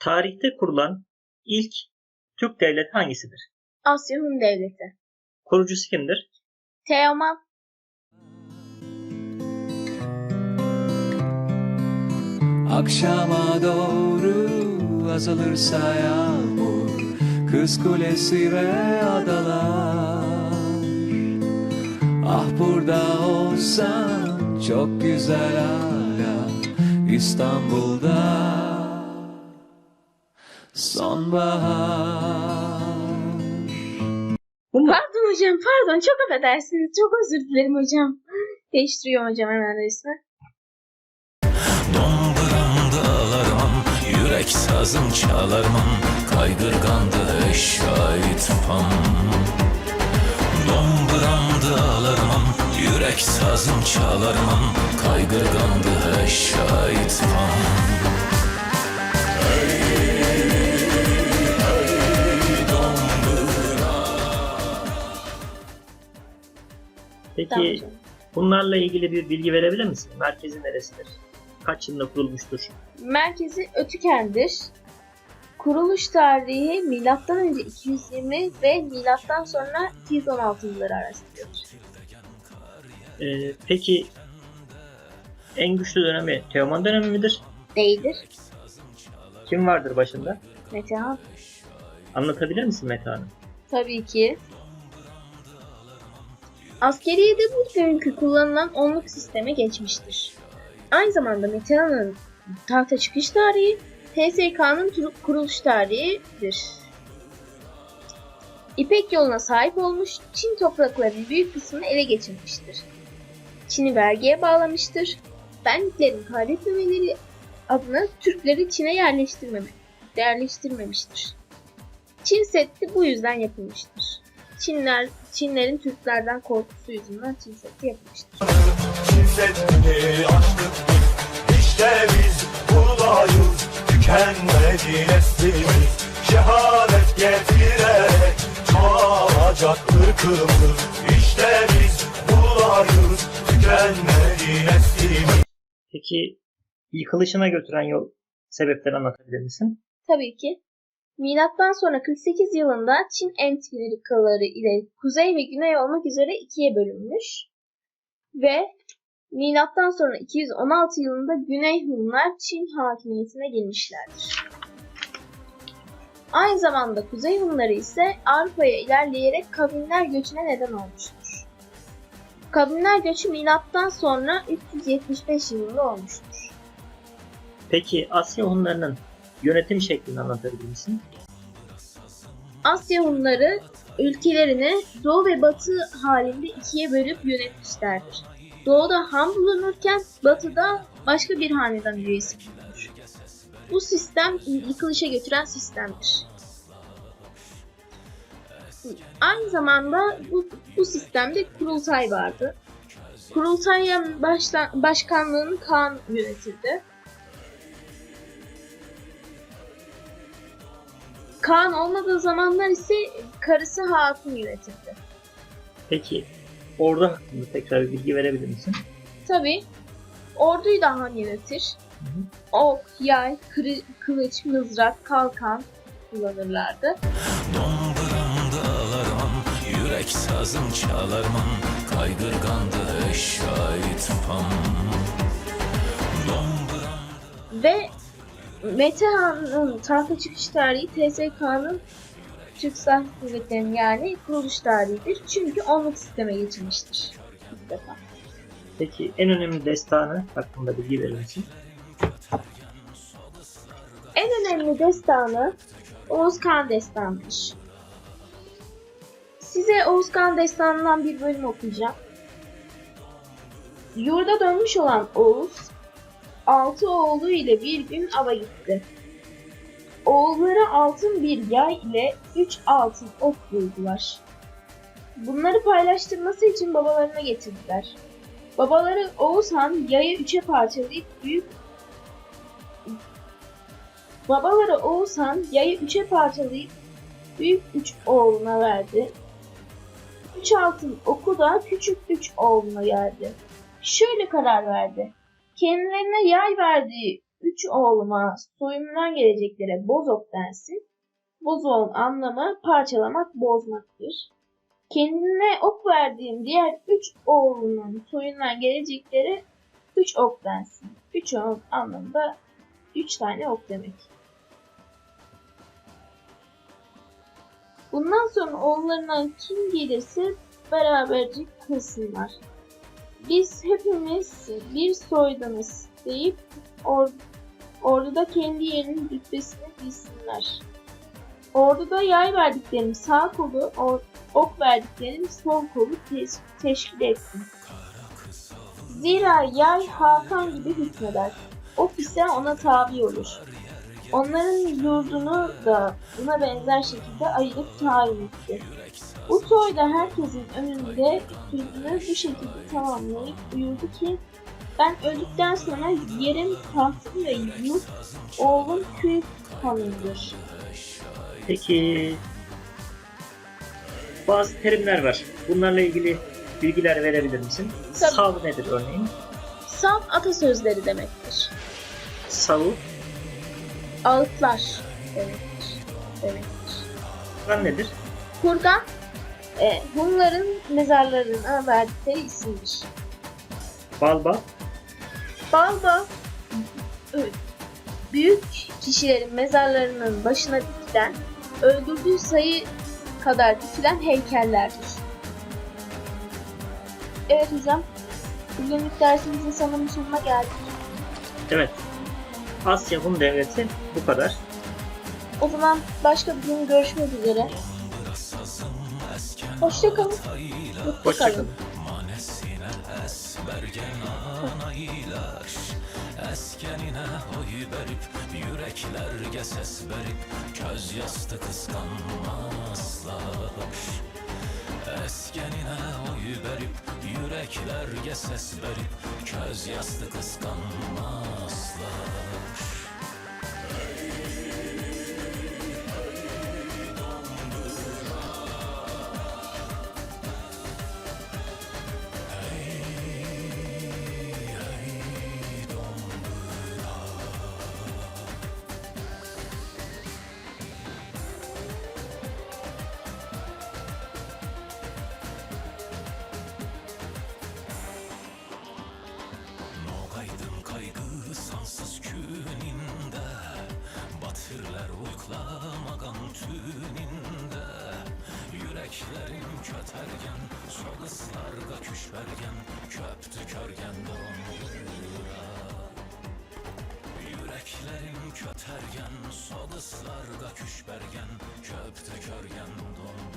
Tarihte kurulan ilk Türk devleti hangisidir? Asya Hun Devleti. Kurucusu kimdir? Teoman. Akşama doğru azalırsa yağmur Kız kulesi ve adalar Ah burada olsan çok güzel hala İstanbul'da Sonbahar? Pardon hocam pardon çok affedersiniz. Çok özür dilerim hocam. Değiştiriyorum hocam hemen resmi. Domburamda alarmam Yürek sazım çalarmam Kaygırgandı şahit pam Domburamda alarmam Yürek sazım çalarmam Kaygırgandı şahit pam Peki hocam. bunlarla ilgili bir bilgi verebilir misin? Merkezi neresidir? Kaç yılında kurulmuştur? Merkezi Ötüken'dir. Kuruluş tarihi milattan önce 220 ve milattan sonra 216 yılları arasındadır. Ee, peki en güçlü dönemi Teoman dönemi midir? Değildir. Kim vardır başında? Metehan. Anlatabilir misin Mete Hanım? Tabii ki. Askeriyede bugünkü kullanılan onluk sisteme geçmiştir. Aynı zamanda Metehan'ın tahta çıkış tarihi TSK'nın kuruluş tarihidir. İpek yoluna sahip olmuş, Çin topraklarının büyük kısmını ele geçirmiştir. Çin'i vergiye bağlamıştır. Benliklerin kaybetmemeleri adına Türkleri Çin'e yerleştirmeme, yerleştirmemiştir. Çin Seddi bu yüzden yapılmıştır. Çinler, Çinlerin Türklerden korkusu yüzünden Çin Seddi yapılmıştır. Şiddetini aştık İşte biz buradayız Tükenmedi neslimiz Şehadet getirerek Çoğalacak ırkımız İşte biz buradayız Tükenmedi neslimiz Peki yıkılışına götüren yol sebepleri anlatabilir misin? Tabii ki. Milattan sonra 48 yılında Çin entrikaları ile kuzey ve güney olmak üzere ikiye bölünmüş ve milattan sonra 216 yılında Güney Hunlar Çin hakimiyetine gelmişlerdir. Aynı zamanda Kuzey Hunları ise Avrupa'ya ilerleyerek kavimler göçüne neden olmuştur. Kavimler göçü milattan sonra 375 yılında olmuştur. Peki Asya Hunlarının yönetim şeklini anlatabilir misin? Asya Hunları ülkelerini doğu ve batı halinde ikiye bölüp yönetmişlerdir. Doğuda Han bulunurken batıda başka bir hanedan üyesi bulunur. Bu sistem yıkılışa götüren sistemdir. Aynı zamanda bu, bu sistemde kurultay vardı. Kurultayın baştan, başkanlığını Kaan yönetirdi. Kaan olmadığı zamanlar ise karısı Hatun yönetirdi. Peki ordu hakkında tekrar bir bilgi verebilir misin? Tabi orduyu da Han yönetir. Ok, yay, kırı- kılıç, mızrak, kalkan kullanırlardı. Alarmam Yürek sazım çalarmam Kaygırgandı şahit pam Domburam Ve Metehan'ın tahta çıkış tarihi TSK'nın Türk Silahlı Kuvvetleri'nin yani kuruluş tarihidir. Çünkü onluk sisteme geçilmiştir. İlk defa. Peki en önemli destanı hakkında bilgi verir misin? En önemli destanı Oğuz Kağan Destanı'dır. Size Oğuz Kağan Destanı'ndan bir bölüm okuyacağım. Yurda dönmüş olan Oğuz, altı oğlu ile bir gün ava gitti. Oğulları altın bir yay ile üç altın ok buldular. Bunları paylaştırması için babalarına getirdiler. Babaları Oğuz yayı üçe parçalayıp büyük Babaları Oğuzhan yayı üçe parçalayıp büyük üç oğluna verdi. Üç altın oku da küçük üç oğluna verdi. Şöyle karar verdi. Kendilerine yay verdiği üç oğluma soyumdan geleceklere bozok densin. Bozoğun anlamı parçalamak, bozmaktır. Kendine ok verdiğim diğer üç oğlunun soyundan geleceklere üç ok densin. Üç ok anlamında üç tane ok demek. Bundan sonra oğullarından kim gelirse beraberce kılsınlar. Biz hepimiz bir soydanız deyip or orduda kendi yerinin rütbesini bilsinler. Orduda yay verdiklerim sağ kolu, ok verdiklerim sol kolu teş- teşkil etsin. Zira yay Hakan gibi hükmeder. Ok ise ona tabi olur. Onların yurdunu da buna benzer şekilde ayırıp tayin etti. Bu soyda herkesin önünde sözünü bu şekilde tamamlayıp buyurdu ki ben öldükten sonra yerim, tahtım ve yurt oğlum Kürk hanımdır. Peki bazı terimler var. Bunlarla ilgili bilgiler verebilir misin? Tabii. Sav nedir örneğin? Sav atasözleri demektir. Savu, Ağıtlar demektir. demektir. Kur'an nedir? Kurgan, e, Hunların mezarlarına verdikleri isimdir. Balba, Balba, büyük kişilerin mezarlarının başına dikilen, öldürdüğü sayı kadar dikilen heykellerdir. Evet hocam, bugünlük dersimizin sonunun sonuna geldik. evet. Asya Hun Devleti bu kadar. O zaman başka bir gün görüşmek üzere. Hoşçakalın. Hoşçakalın. Eskenine oy verip yüreklerge ses verip Köz yastı kıskanmazlar Eskenine oy verip yüreklerge ses verip Köz yastı kıskanmazlar tüninde Yüreklerim kötergen Sol ıslarga küşbergen Köptü körgen dondura Yüreklerim kötergen Sol ıslarga küşbergen Köptü körgen dondura